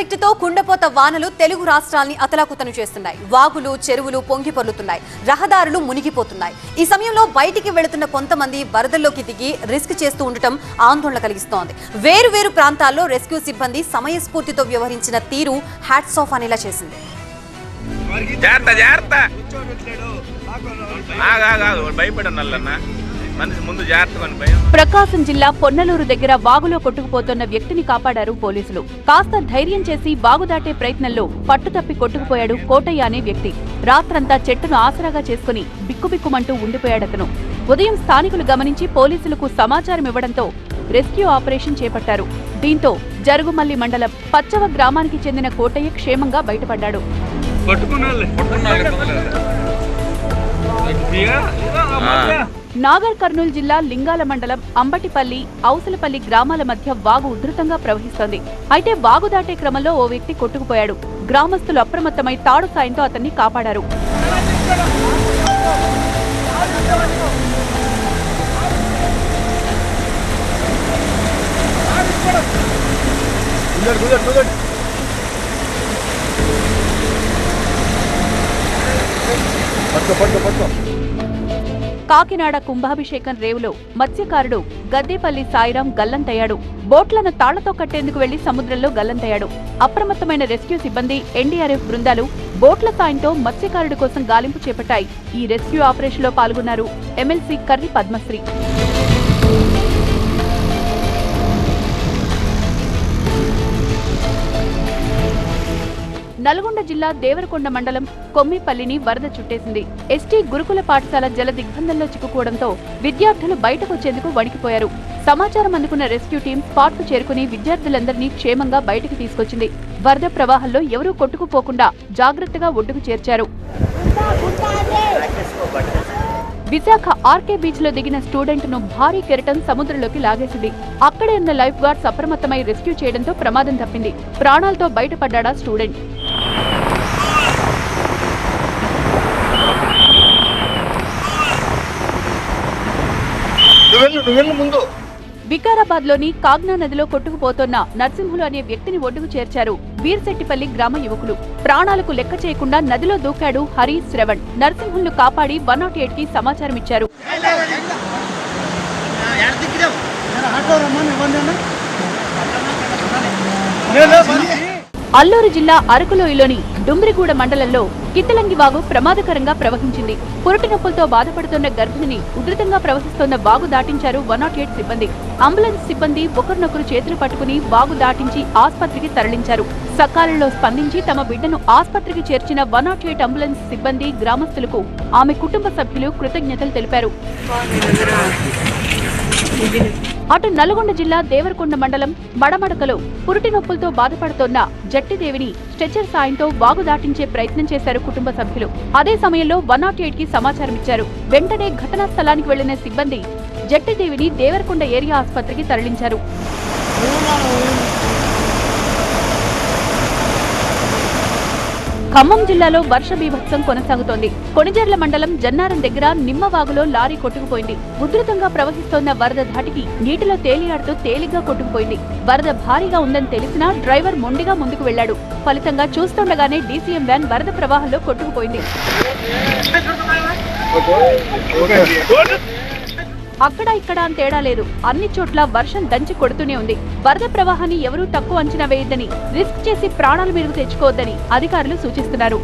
శక్తితో కుండపోత వానలు తెలుగు రాష్ట్రాల్ని అతలాకుతను చేస్తున్నాయి. వాగులు చెరువులు పొంగి పొర్లుతున్నాయి. రహదారులు మునిగిపోతున్నాయి. ఈ సమయంలో బయటికి వెళుతున్న కొంతమంది వరదల్లోకి దిగి రిస్క్ చేస్తూ ఉండటం ఆందోళన కలిగిస్తోంది. వేరు వేరు ప్రాంతాల్లో రెస్క్యూ సిబ్బంది సమయస్ఫూర్తితో వ్యవహరించిన తీరు హ్యాట్స్ ఆఫ్ అనేలా చేసింది. జాగ్రత్త ప్రకాశం జిల్లా పొన్నలూరు దగ్గర వాగులో కొట్టుకుపోతున్న వ్యక్తిని కాపాడారు పోలీసులు కాస్త ధైర్యం చేసి వాగు దాటే ప్రయత్నంలో పట్టుతప్పి కొట్టుకుపోయాడు కోటయ్య అనే వ్యక్తి రాత్రంతా చెట్టును ఆసరాగా చేసుకుని బిక్కుబిక్కుమంటూ ఉండిపోయాడతను ఉదయం స్థానికులు గమనించి పోలీసులకు సమాచారం ఇవ్వడంతో రెస్క్యూ ఆపరేషన్ చేపట్టారు దీంతో జరుగుమల్లి మండలం పచ్చవ గ్రామానికి చెందిన కోటయ్య క్షేమంగా బయటపడ్డాడు నాగర్ కర్నూలు జిల్లా లింగాల మండలం అంబటిపల్లి ఔసలపల్లి గ్రామాల మధ్య వాగు ఉధృతంగా ప్రవహిస్తోంది. అయితే వాగు దాటే క్రమంలో ఓ వ్యక్తి కొట్టుకుపోయాడు. గ్రామస్తులు అప్రమత్తమై తాడు సాయంతో అతన్ని కాపాడారు. కాకినాడ కుంభాభిషేకం రేవులో మత్స్యకారుడు గద్దేపల్లి సాయిరాం గల్లంతయ్యాడు. బోట్లను తాళ్ళతో కట్టేందుకు వెళ్ళి సముద్రంలో గల్లంతయ్యాడు. అప్రమత్తమైన రెస్క్యూ సిబ్బంది ఎన్డీఆర్ఎఫ్ బృందాలు బోట్ల సాయంతో మత్స్యకారుడి కోసం గాలింపు చేపట్టాయి. ఈ రెస్క్యూ ఆపరేషన్లో పాల్గొన్నారు ఎమ్మెల్సీ కర్రి పద్మశ్రీ. నల్గొండ జిల్లా దేవరకొండ మండలం కొమ్మిపల్లిని వరద చుట్టేసింది. ఎస్టీ గురుకుల పాఠశాల జల దిగ్బంధంలో చిక్కుకోవడంతో విద్యార్థులు బయటకు వచ్చేందుకు వణికిపోయారు. సమాచారం అందుకున్న రెస్క్యూ టీం స్పాట్కు చేరుకుని విద్యార్థులందరినీ క్షేమంగా బయటకు తీసుకొచ్చింది. వరద ప్రవాహంలో ఎవరూ కొట్టుకుపోకుండా జాగ్రత్తగా ఒడ్డుకు చేర్చారు. విశాఖ ఆర్కే బీచ్లో దిగిన స్టూడెంట్ను భారీ కెరటం సముద్రంలోకి లాగేసింది. అక్కడే ఉన్న లైఫ్ గార్డ్స్ అప్రమత్తమై రెస్క్యూ చేయడంతో ప్రమాదం తప్పింది. ప్రాణాలతో బయటపడ్డా స్టూడెంట్. నువ్వు ముందు. వికారాబాద్లోని కాగ్నా నదిలో కొట్టుకుపోతున్న నరసింహులు అనే వ్యక్తిని ఒడ్డుకు చేర్చారు వీర్శెట్టిపల్లి గ్రామ యువకులు. ప్రాణాలకు లెక్క చేయకుండా నదిలో దూకాడు హరి శ్రవణ్. నర్సింహులను కాపాడి వన్ నాట్ ఎయిట్కి సమాచారం ఇచ్చారు. అల్లూరు జిల్లా అరకులోయలోని డుమ్రిగూడ మండలంలో కిత్తలంగి వాగు ప్రమాదకరంగా ప్రవహించింది. పురటి నొప్పులతో బాధపడుతున్న గర్భిణిని ఉధృతంగా ప్రవహిస్తోన్న వాగు దాటించారు వన్ నాట్ ఎయిట్ సిబ్బంది. అంబులెన్స్ సిబ్బంది ఒకరినొకరు చేతులు పట్టుకుని వాగు దాటించి ఆసుపత్రికి తరలించారు. సకాలంలో స్పందించి తమ బిడ్డను ఆసుపత్రికి చేర్చిన వన్ నాట్ ఎయిట్ అంబులెన్స్ సిబ్బంది గ్రామస్తులకు ఆమె కుటుంబ సభ్యులు కృతజ్ఞతలు తెలిపారు. అటు నల్గొండ జిల్లా దేవరకొండ మండలం మడమడకలో పురుటి నొప్పులతో బాధపడుతోన్న జట్టిదేవిని స్ట్రెచర్ సాయంతో వాగు దాటించే ప్రయత్నం చేశారు కుటుంబ సభ్యులు. అదే సమయంలో వన్ నాట్ ఎయిట్కి సమాచారం ఇచ్చారు. వెంటనే ఘటనా స్థలానికి వెళ్ళిన సిబ్బంది జట్టిదేవిని దేవరకొండ ఏరియా ఆసుపత్రికి తరలించారు. ఖమ్మం జిల్లాలో వర్ష బీభత్సం కొనసాగుతోంది. కొణిజర్ల మండలం జన్నారం దగ్గర నిమ్మవాగులో లారీ కొట్టుకుపోయింది. ఉధృతంగా ప్రవహిస్తోన్న వరద ధాటికి నీటిలో తేలియాడుతూ తేలిగ్గా కొట్టుకుపోయింది. వరద భారీగా ఉందని తెలిసినా డ్రైవర్ మొండిగా ముందుకు వెళ్ళాడు ఫలితంగా చూస్తుండగానే డీసీఎం వ్యాన్ వరద ప్రవాహంలో కొట్టుకుపోయింది. అక్కడ ఇక్కడ అని తేడా లేదు. అన్ని చోట్ల వర్షం దంచి కొడుతూనే ఉంది. వరద ప్రవాహాన్ని ఎవరూ తక్కువ అంచనా వేయొద్దని రిస్క్ చేసి ప్రాణాలు మెరుగు తెచ్చుకోవద్దని అధికారులు సూచిస్తున్నారు.